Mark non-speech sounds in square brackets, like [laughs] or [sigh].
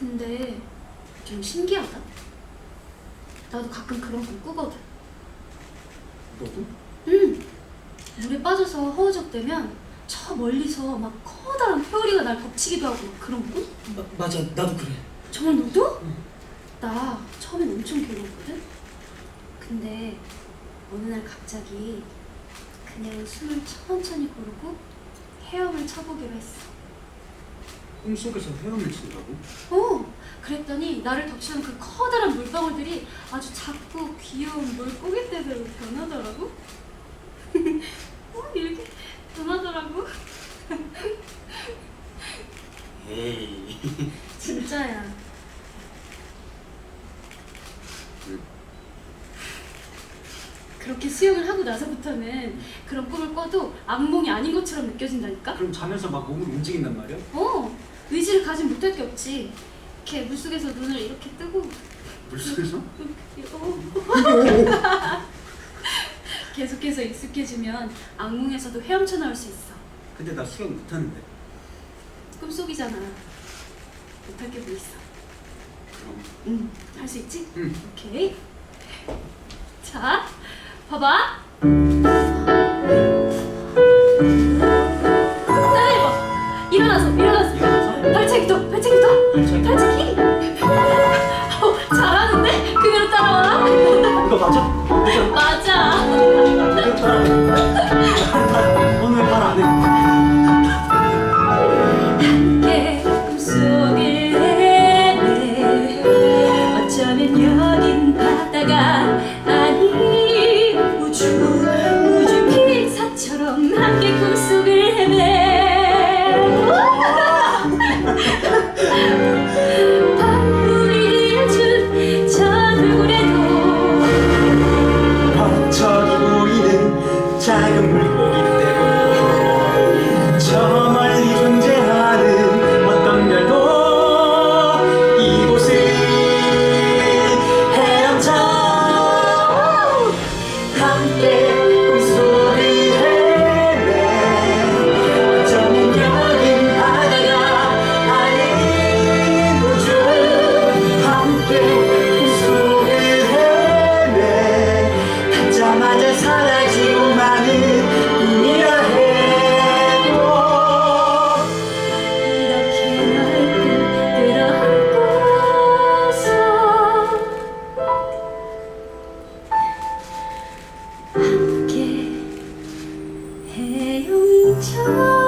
근데 좀 신기하다. 나도 가끔 그런 꿈 꾸거든. 너도? 응. 물에 빠져서 허우적대면 저 멀리서 막 커다란 회오리가 날 덮치기도 하고 막 그런 꿈? 마, 맞아 나도 그래 정말 너도? 응. 나 처음엔 엄청 괴로웠거든? 근데 어느 날 갑자기 그냥 숨을 천천히 고르고 헤엄을 쳐보기로 했어. 꿈속에서 헤엄을 친다고? 어, 그랬더니 나를 덮치는 그 커다란 물방울들이 아주 작고 귀여운 물고기떼들로 변하더라고. [laughs] 어, 이렇게 변하더라고. 에이 [laughs] 진짜야. 그렇게 수영을 하고 나서부터는 그런 꿈을 꿔도 악몽이 아닌 것처럼 느껴진다니까? 그럼 자면서 막 몸을 움직인단 말이야? 어, 의지를 가진 못할 게 없지. 이렇게 물속에서 눈을 이렇게 뜨고 물속에서? 어. [laughs] 계속해서 익숙해지면 악몽에서도 헤엄쳐 나올 수 있어. 근데 나 수영 못하는데 꿈속이잖아. 못할 게 뭐 있어. 그럼 응, 할 수 있지? 응 오케이. 자, 봐봐. 따라해봐. 일어나서, 일어나서. 팔짱기도 팔짱기도? 팔짱기? 어, 잘하는데? 그대로 따라와 이거 맞아? Yeah. 悄